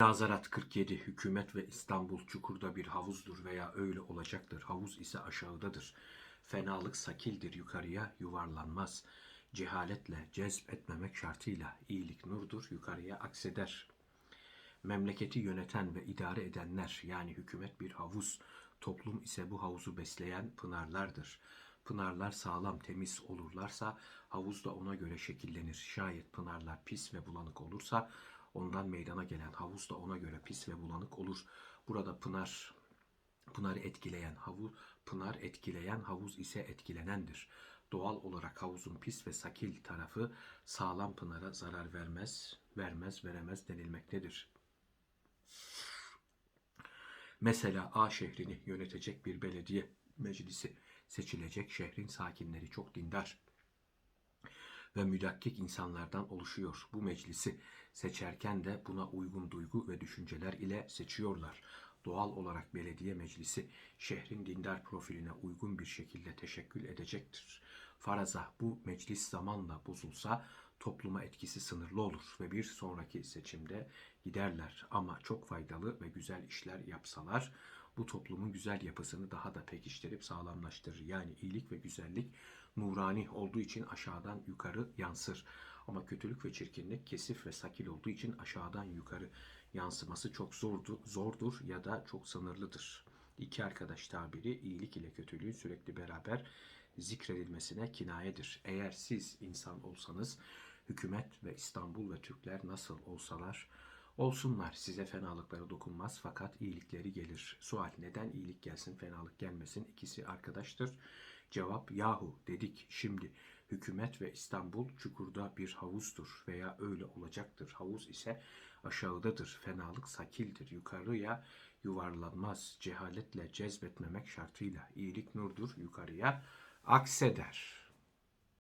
Nazarat 47 Hükümet ve İstanbul çukurda bir havuzdur veya öyle olacaktır. Havuz ise aşağıdadır. Fenalık sakildir yukarıya yuvarlanmaz. Cehaletle cezb etmemek şartıyla iyilik nurdur yukarıya akseder. Memleketi yöneten ve idare edenler yani hükümet bir havuz, toplum ise bu havuzu besleyen pınarlardır. Pınarlar sağlam temiz olurlarsa havuz da ona göre şekillenir. Şayet pınarlar pis ve bulanık olursa ondan meydana gelen havuz da ona göre pis ve bulanık olur. Burada pınar Pınarı etkileyen havuz, pınar etkileyen havuz ise etkilenendir. Doğal olarak havuzun pis ve sakil tarafı sağlam pınara zarar vermez, vermez, veremez denilmektedir. Mesela A şehrini yönetecek bir belediye meclisi seçilecek şehrin sakinleri çok dindar ve müdakkik insanlardan oluşuyor. Bu meclisi seçerken de buna uygun duygu ve düşünceler ile seçiyorlar. Doğal olarak belediye meclisi şehrin dindar profiline uygun bir şekilde teşekkül edecektir. Faraza bu meclis zamanla bozulsa topluma etkisi sınırlı olur ve bir sonraki seçimde giderler. Ama çok faydalı ve güzel işler yapsalar bu toplumun güzel yapısını daha da pekiştirip sağlamlaştırır. Yani iyilik ve güzellik nurani olduğu için aşağıdan yukarı yansır. Ama kötülük ve çirkinlik kesif ve sakil olduğu için aşağıdan yukarı yansıması çok zordu, zordur ya da çok sınırlıdır. İki arkadaş tabiri iyilik ile kötülüğün sürekli beraber zikredilmesine kinayedir. Eğer siz insan olsanız hükümet ve İstanbul ve Türkler nasıl olsalar olsunlar size fenalıkları dokunmaz fakat iyilikleri gelir. Sual neden iyilik gelsin fenalık gelmesin ikisi arkadaştır. Cevap yahu dedik şimdi hükümet ve İstanbul çukurda bir havuzdur veya öyle olacaktır. Havuz ise aşağıdadır. Fenalık sakildir. Yukarıya yuvarlanmaz. Cehaletle cezbetmemek şartıyla. iyilik nurdur yukarıya akseder.